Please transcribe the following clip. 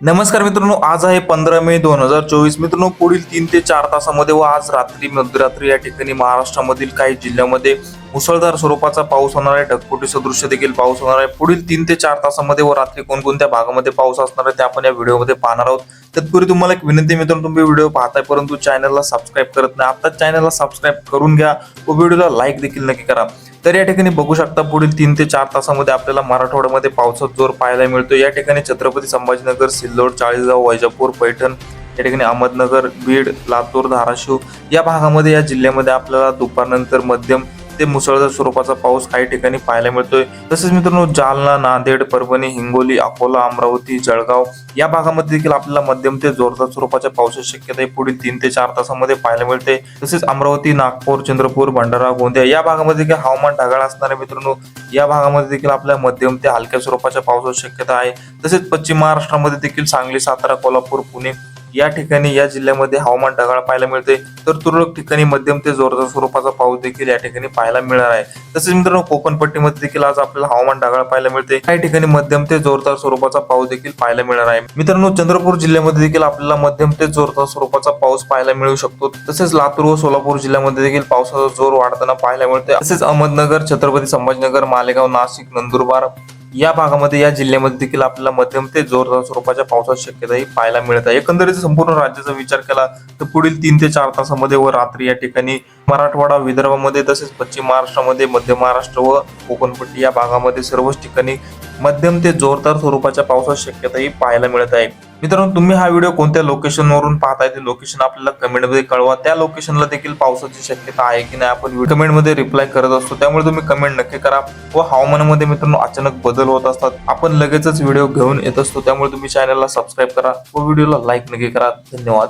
नमस्कार मित्रांनो आज आहे पंधरा मे दोन हजार चोवीस. मित्रांनो पुढील तीन ते चार तासामध्ये व आज रात्री मध्यरात्री या ठिकाणी महाराष्ट्रामधील काही जिल्ह्यामध्ये मुसळधार स्वरूपाचा पाऊस होणार आहे. ढगफुटी सदृश देखील पाऊस होणार आहे. पुढील तीन ते चार तासामध्ये व रात्री कोणकोणत्या भागामध्ये पाऊस असणार आहे ते आपण या व्हिडिओमध्ये पाहणार आहोत. तत्पूर्वी तुम्हाला एक विनंती मित्रांनो तुम्ही व्हिडिओ पाहताय परंतु चॅनलला सबस्क्राईब करत नाही. आता चॅनलला सबस्क्राईब करून घ्या व व्हिडिओला लाईक देखील नक्की करा. तर या ठिकाणी बघू शकता पुढील तीन ते चार तासामध्ये आपल्याला मराठवाड्यामध्ये पावसाचा जोर पाहायला मिळतो या ठिकाणी छत्रपती संभाजीनगर सिल्लोड चाळीसगाव वैजापूर पैठण या ठिकाणी अहमदनगर बीड लातूर धाराशिव या भागामध्ये या जिल्ह्यामध्ये आपल्याला दुपारनंतर मध्यम ते मुसळधार स्वरूपाचा पाऊस काही ठिकाणी पाहायला मिळतोय. तसेच मित्रांनो जालना नांदेड परभणी हिंगोली अकोला अमरावती जळगाव या भागामध्ये देखील आपल्याला मध्यम ते जोरदार स्वरूपाच्या पावसाची शक्यता ही पुढील तीन ते चार तासामध्ये पाहायला मिळते. तसेच अमरावती नागपूर चंद्रपूर भंडारा गोंदिया या भागामध्ये देखील हवामान ढगाळ असणार आहे मित्रांनो या भागामध्ये देखील आपल्या मध्यम ते हलक्या स्वरूपाच्या पावसाची शक्यता आहे. तसेच पश्चिम महाराष्ट्रामध्ये देखील सांगली सातारा कोल्हापूर पुणे या ठिकाणी या जिल्ह्यामध्ये हवामान ढगाळ पाहायला मिळते. तर तुरळक ठिकाणी मध्यम ते जोरदार स्वरूपाचा पाऊस देखील या ठिकाणी पाहायला मिळणार आहे. तसेच मित्रांनो कोकणपट्टीमध्ये देखील आज आपल्याला हवामान ढगाळ पाहायला मिळते. काही ठिकाणी मध्यम ते जोरदार स्वरूपाचा पाऊस देखील पाहायला मिळणार आहे. मित्रांनो चंद्रपूर जिल्ह्यामध्ये देखील आपल्याला मध्यम ते जोरदार स्वरूपाचा पाऊस पाहायला मिळू शकतो. तसेच लातूर व सोलापूर जिल्ह्यामध्ये देखील पावसाचा जोर वाढताना पाहायला मिळते तसेच अहमदनगर छत्रपती संभाजीनगर मालेगाव नाशिक नंदुरबार या भागामध्ये या जिल्ह्यामध्ये देखील आपल्याला मध्यम ते जोरदार स्वरूपाच्या पावसाची शक्यताही पाहायला मिळत आहे. एकंदरीत संपूर्ण राज्याचा विचार केला तर पुढील तीन ते चार तासामध्ये व रात्री या ठिकाणी मराठवाडा विदर्भामध्ये तसेच पश्चिम महाराष्ट्रामध्ये मध्य महाराष्ट्र व कोकणपट्टी या भागामध्ये सर्वच ठिकाणी मध्यम ते जोरदार स्वरूपाच्या पावसाची शक्यताही पाहायला मिळत आहे. मित्रांनो तुम्ही हा व्हिडिओ कोणत्या लोकेशनवरून पाहताय? ते लोकेशन आपल्याला कमेंटमध्ये कळवा. त्या लोकेशनला देखील पावसाची शक्यता आहे की नाही आपण कमेंटमध्ये रिप्लाय करत असतो. त्यामुळे तुम्ही कमेंट नक्की करा. व हवामानामध्ये मित्रांनो अचानक बदल होत असतात. आपण लगेचच व्हिडिओ घेऊन येत असतो. त्यामुळे तुम्ही चॅनलला सबस्क्राईब करा व व्हिडिओला लाईक नक्की करा. धन्यवाद.